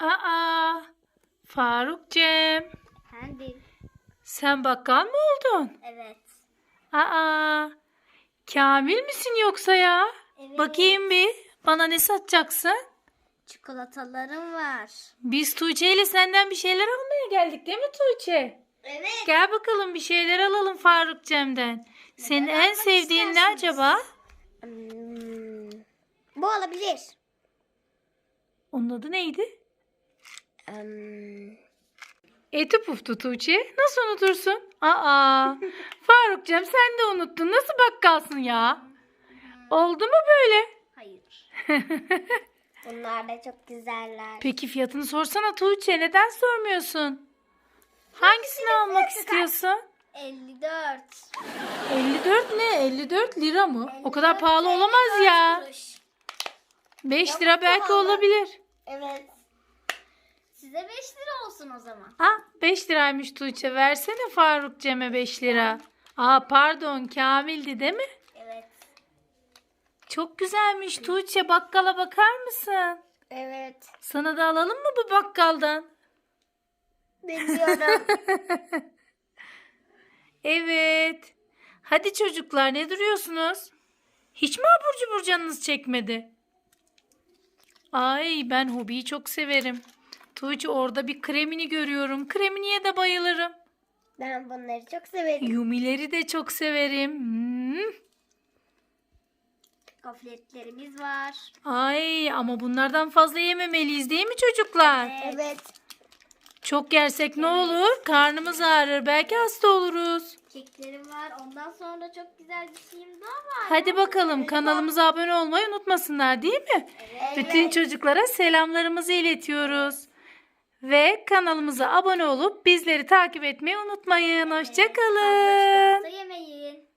Aa, Faruk Cem. Efendim. Sen bakkal mı oldun? Evet. Aa, Kamil misin yoksa ya? Evet. Bakayım bir. Bana ne satacaksın? Çikolatalarım var. Biz Tuğçe ile senden bir şeyler almaya geldik değil mi Tuğçe? Evet. Gel bakalım bir şeyler alalım Faruk Cem'den. Senin en almak sevdiğin ne istersiniz? acaba? Hmm, bu olabilir. Onun adı neydi? Hmm, Eti puftu Tuğçe. Nasıl unutursun? Aa, Faruk Cem sen de unuttun. Nasıl bakkalsın ya? Oldu mu böyle? hayır. Bunlar da çok güzeller. Peki fiyatını sorsana Tuğçe. Neden sormuyorsun? Hangisini almak istiyorsun? 54. 54 ne? 54 lira mı? O kadar 54 pahalı olamaz ya. kuruş. 5 lira belki pahalı. olabilir. Evet. Size 5 lira olsun o zaman. Ha 5 liraymış Tuğçe. Versene Faruk Cem'e 5 lira. Aa pardon Kamil'di değil mi? Evet. Çok güzelmiş Tuğçe. Bakkala bakar mısın? Evet. Sana da alalım mı bu bakkaldan? Biliyorum. Evet. Hadi çocuklar ne duruyorsunuz? Hiç mi abur cubur canınız çekmedi? Ay ben hobiyi çok severim. Tuğçe orada bir kremini görüyorum. Kreminiye de bayılırım. ben bunları çok severim. Yumileri de çok severim. Hmm. Gofretlerimiz var. Ay ama bunlardan fazla yememeliyiz değil mi çocuklar? Evet. Çok yersek ne olur? Karnımız ağrır. Belki hasta oluruz. Keklerim var. Ondan sonra çok güzel bir şeyim daha var. Hadi bakalım kanalımıza abone olmayı unutmasınlar değil mi? Evet. Bütün çocuklara selamlarımızı iletiyoruz. Ve kanalımıza abone olup bizleri takip etmeyi unutmayın. Hoşçakalın. Yemeyin.